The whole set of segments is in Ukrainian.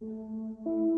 Música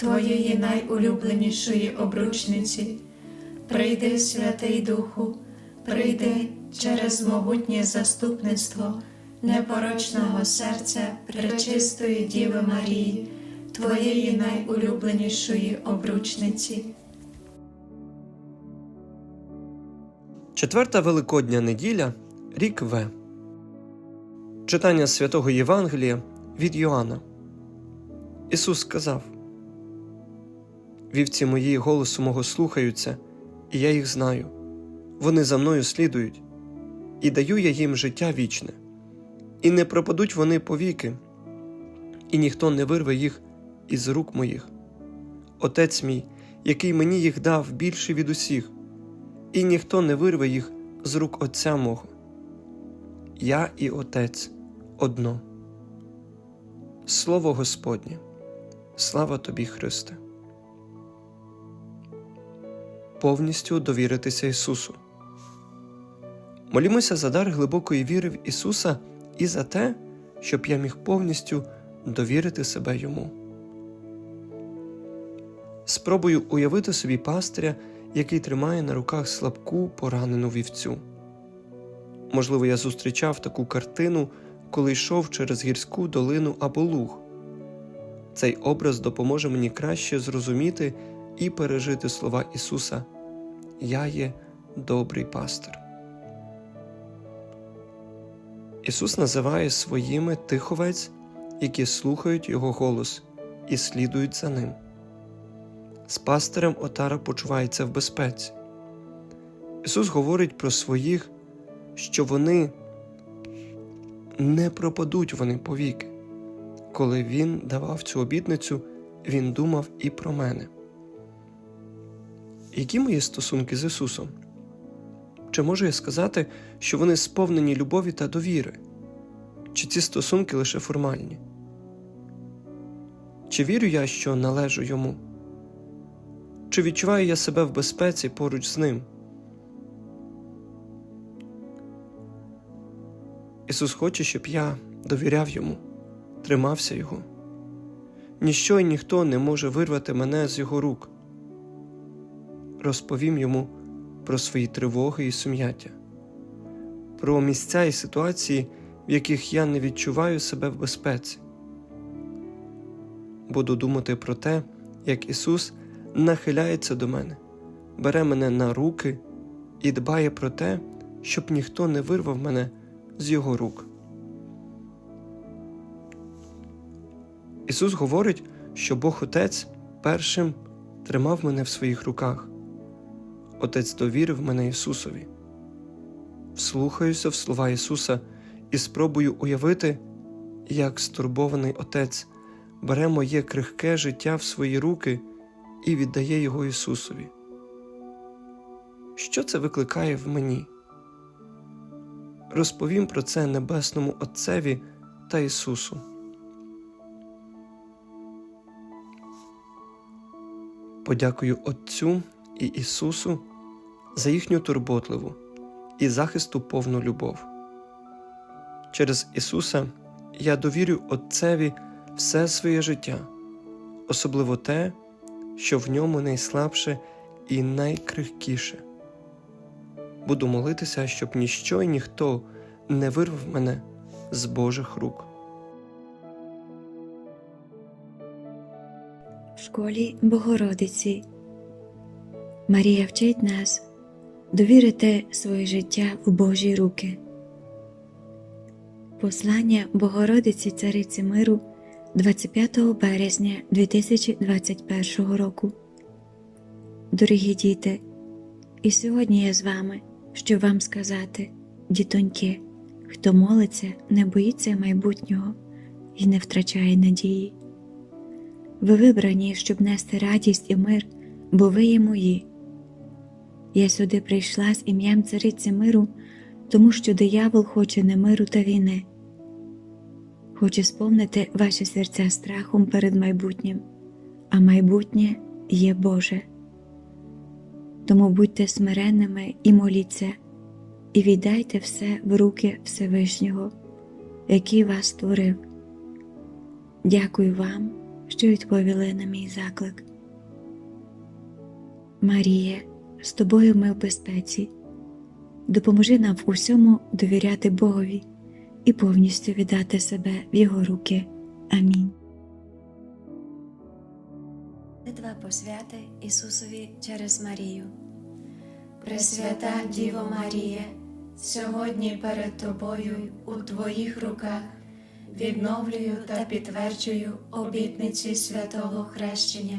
Твоєї найулюбленішої обручниці. Прийди, Святий Духу, прийди через могутнє заступництво непорочного серця Пречистої Діви Марії, Твоєї найулюбленішої обручниці. Четверта Великодня неділя, рік В. Читання святого Євангелія від Йоанна. Ісус сказав: Вівці мої голосу мого слухаються, і я їх знаю. Вони за мною слідують, і даю я їм життя вічне, і не пропадуть вони повіки, і ніхто не вирве їх із рук моїх. Отець мій, який мені їх дав більший від усіх, і ніхто не вирве їх з рук Отця мого. Я і Отець одно. Слово Господнє, слава тобі, Христе. Повністю довіритися Ісусу. Молімося за дар глибокої віри в Ісуса і за те, щоб я міг повністю довірити себе Йому. Спробую уявити собі пастиря, який тримає на руках слабку поранену вівцю. Можливо, я зустрічав таку картину, коли йшов через гірську долину або луг. Цей образ допоможе мені краще зрозуміти і пережити слова Ісуса Я є добрий пастир. Ісус називає своїми тих овець, які слухають Його голос і слідують за ним. З пастирем отара почувається в безпеці. Ісус говорить про своїх, що вони не пропадуть вони повіки. Коли Він давав цю обітницю, Він думав і про мене. Які мої стосунки з Ісусом? Чи можу я сказати, що вони сповнені любові та довіри? Чи ці стосунки лише формальні? Чи вірю я, що належу йому? Чи відчуваю я себе в безпеці поруч з ним? Ісус хоче, щоб я довіряв йому, тримався Його. Ніщо і ніхто не може вирвати мене з Його рук. Розповім йому про свої тривоги і сум'яття, про місця і ситуації, в яких я не відчуваю себе в безпеці. Буду думати про те, як Ісус нахиляється до мене, бере мене на руки і дбає про те, щоб ніхто не вирвав мене з Його рук. Ісус говорить, що Бог Отець першим тримав мене в своїх руках. Отець довірив мене Ісусові. Вслухаюся в слова Ісуса і спробую уявити, як стурбований Отець бере моє крихке життя в свої руки і віддає його Ісусові. Що це викликає в мені? Розповім про це Небесному Отцеві та Ісусу. Подякую Отцю і Ісусу за їхню турботливу і захисту повну любов. Через Ісуса я довірю Отцеві все своє життя, особливо те, що в ньому найслабше і найкрихкіше. Буду молитися, щоб ніщо і ніхто не вирвав мене з Божих рук. В школі Богородиці Марія вчить нас довірити своє життя в Божі руки. Послання Богородиці Цариці Миру 25 березня 2021 року. Дорогі діти, і сьогодні я з вами, щоб вам сказати, дітоньки, хто молиться, не боїться майбутнього і не втрачає надії. Ви вибрані, щоб нести радість і мир, бо ви є мої. Я сюди прийшла з ім'ям цариці миру, тому що диявол хоче не миру та війни, хоче сповнити ваші серця страхом перед майбутнім, а майбутнє є Боже. Тому будьте смиренними і моліться, і віддайте все в руки Всевишнього, який вас створив. Дякую вам, що відповіли на мій заклик. Марія, з тобою ми в безпеці. Допоможи нам в усьому довіряти Богові і повністю віддати себе в Його руки. Амінь. Молитва посвяти Ісусові через Марію. Пресвята Діво Марія, сьогодні перед Тобою у Твоїх руках відновлюю та підтверджую обітниці святого хрещення.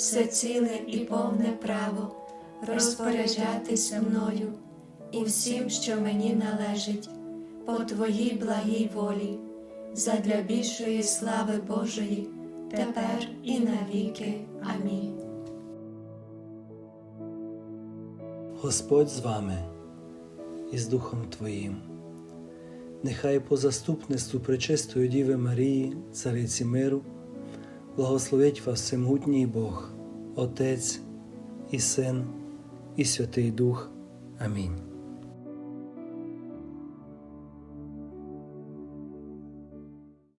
все ціле і повне право розпоряджатися мною і всім, що мені належить, по Твоїй благій волі, задля більшої слави Божої, тепер і навіки. Амінь. Господь з вами і з Духом Твоїм. Нехай по заступництву Пречистої Діви Марії, Цариці миру, благословить вас всемогутній Бог, Отець і Син, і Святий Дух. Амінь.